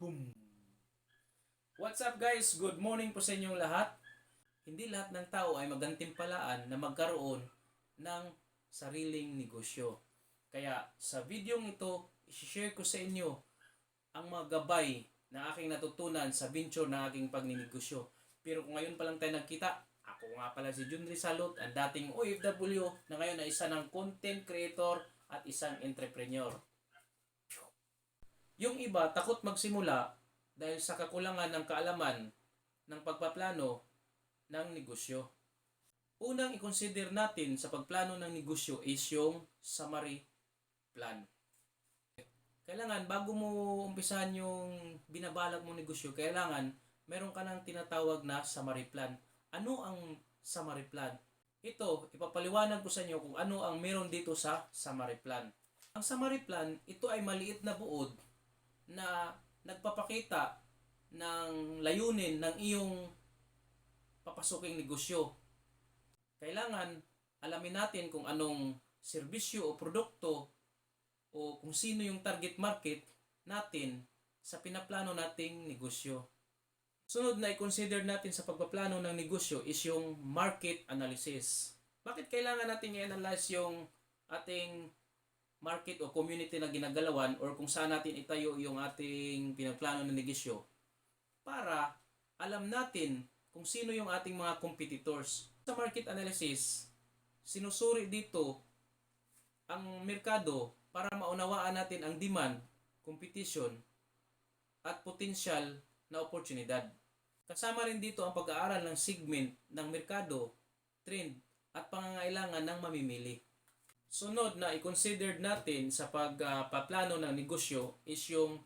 Boom! What's up guys? Good morning po sa inyong lahat. Hindi lahat ng tao ay magantimpalaan na magkaroon ng sariling negosyo. Kaya sa videong ito, isi-share ko sa inyo ang mga gabay na aking natutunan sa venture ng aking pagninegosyo. Pero kung ngayon pa lang tayo nagkita, ako nga pala si Jun Salot, ang dating OFW na ngayon ay isa ng content creator at isang entrepreneur. Yung iba takot magsimula dahil sa kakulangan ng kaalaman ng pagpaplano ng negosyo. Unang i-consider natin sa pagplano ng negosyo is yung summary plan. Kailangan bago mo umpisahan yung binabalak mong negosyo, kailangan meron ka ng tinatawag na summary plan. Ano ang summary plan? Ito, ipapaliwanag ko sa inyo kung ano ang meron dito sa summary plan. Ang summary plan, ito ay maliit na buod na nagpapakita ng layunin ng iyong papasuking negosyo. Kailangan alamin natin kung anong serbisyo o produkto o kung sino yung target market natin sa pinaplano nating negosyo. Sunod na i-consider natin sa pagpaplano ng negosyo is yung market analysis. Bakit kailangan natin i-analyze yung ating market o community na ginagalawan or kung saan natin itayo yung ating pinagplano ng negosyo para alam natin kung sino yung ating mga competitors. Sa market analysis, sinusuri dito ang merkado para maunawaan natin ang demand, competition, at potential na oportunidad. Kasama rin dito ang pag-aaral ng segment ng merkado, trend, at pangangailangan ng mamimili. Sunod na i-consider natin sa pagpaplano ng negosyo is yung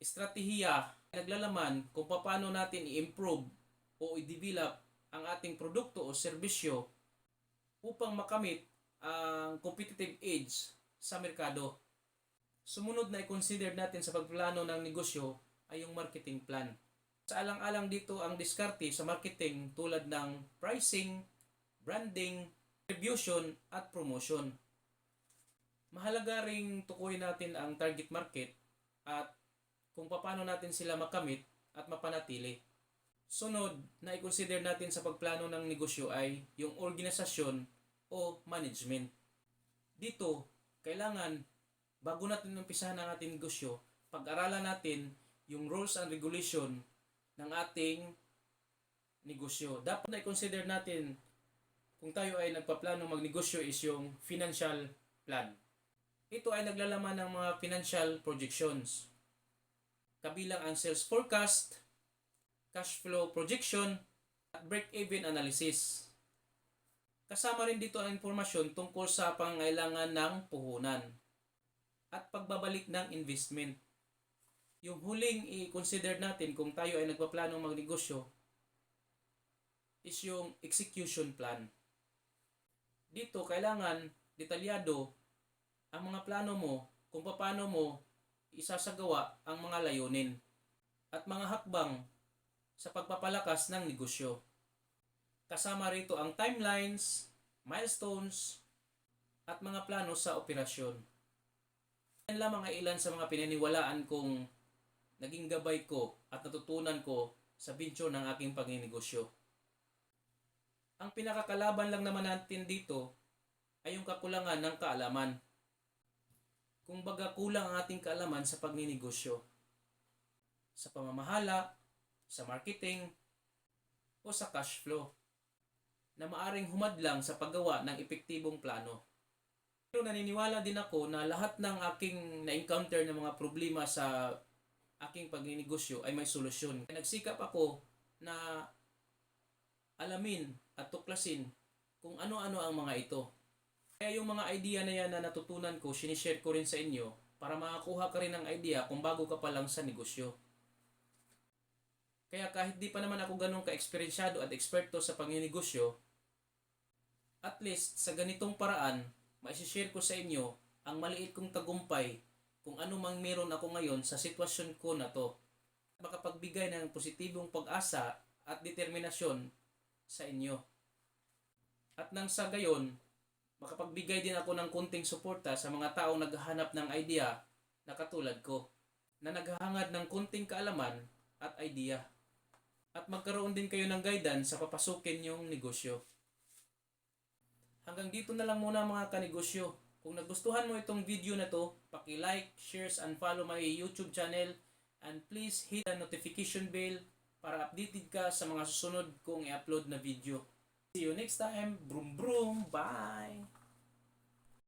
estratehiya naglalaman kung paano natin i-improve o i-develop ang ating produkto o serbisyo upang makamit ang competitive edge sa merkado. Sumunod na i-consider natin sa pagplano ng negosyo ay yung marketing plan. Sa alang-alang dito ang diskarte sa marketing tulad ng pricing, branding, distribution at promotion. Mahalaga ring tukuyin natin ang target market at kung paano natin sila makamit at mapanatili. Sunod na i-consider natin sa pagplano ng negosyo ay yung organisasyon o management. Dito, kailangan bago natin umpisahan ang ating negosyo, pag-aralan natin yung rules and regulation ng ating negosyo. Dapat na i-consider natin kung tayo ay nagpaplano magnegosyo is yung financial plan. Ito ay naglalaman ng mga financial projections. Kabilang ang sales forecast, cash flow projection, at break-even analysis. Kasama rin dito ang impormasyon tungkol sa pangailangan ng puhunan at pagbabalik ng investment. Yung huling i-consider natin kung tayo ay nagpaplanong magnegosyo is yung execution plan. Dito, kailangan detalyado ang mga plano mo kung paano mo isasagawa ang mga layunin at mga hakbang sa pagpapalakas ng negosyo. Kasama rito ang timelines, milestones, at mga plano sa operasyon. Yan lamang ay ilan sa mga pinaniwalaan kong naging gabay ko at natutunan ko sa venture ng aking pagninegosyo. Ang pinakakalaban lang naman natin dito ay yung kakulangan ng kaalaman. Kung baga kulang ang ating kaalaman sa pagninegosyo, sa pamamahala, sa marketing, o sa cash flow, na maaring humadlang sa paggawa ng epektibong plano. Pero naniniwala din ako na lahat ng aking na-encounter ng mga problema sa aking pagninegosyo ay may solusyon. Nagsikap ako na alamin at tuklasin kung ano-ano ang mga ito. Kaya yung mga idea na yan na natutunan ko, sinishare ko rin sa inyo para makakuha ka rin ng idea kung bago ka pa lang sa negosyo. Kaya kahit di pa naman ako ganun ka-eksperensyado at eksperto sa pagninegosyo, at least sa ganitong paraan, maisishare ko sa inyo ang maliit kong tagumpay kung ano mang meron ako ngayon sa sitwasyon ko na to. Makapagbigay ng positibong pag-asa at determinasyon sa inyo. At nang sa gayon, makapagbigay din ako ng kunting suporta sa mga taong naghahanap ng idea na katulad ko. na naghahangad ng kunting kaalaman at idea. At magkaroon din kayo ng guidance sa papasukin yung negosyo. Hanggang dito na lang muna mga kanegosyo. Kung nagustuhan mo itong video na to, paki-like, shares, and follow my YouTube channel. And please hit the notification bell para updated ka sa mga susunod kong i-upload na video. See you next time. Broom broom. Bye!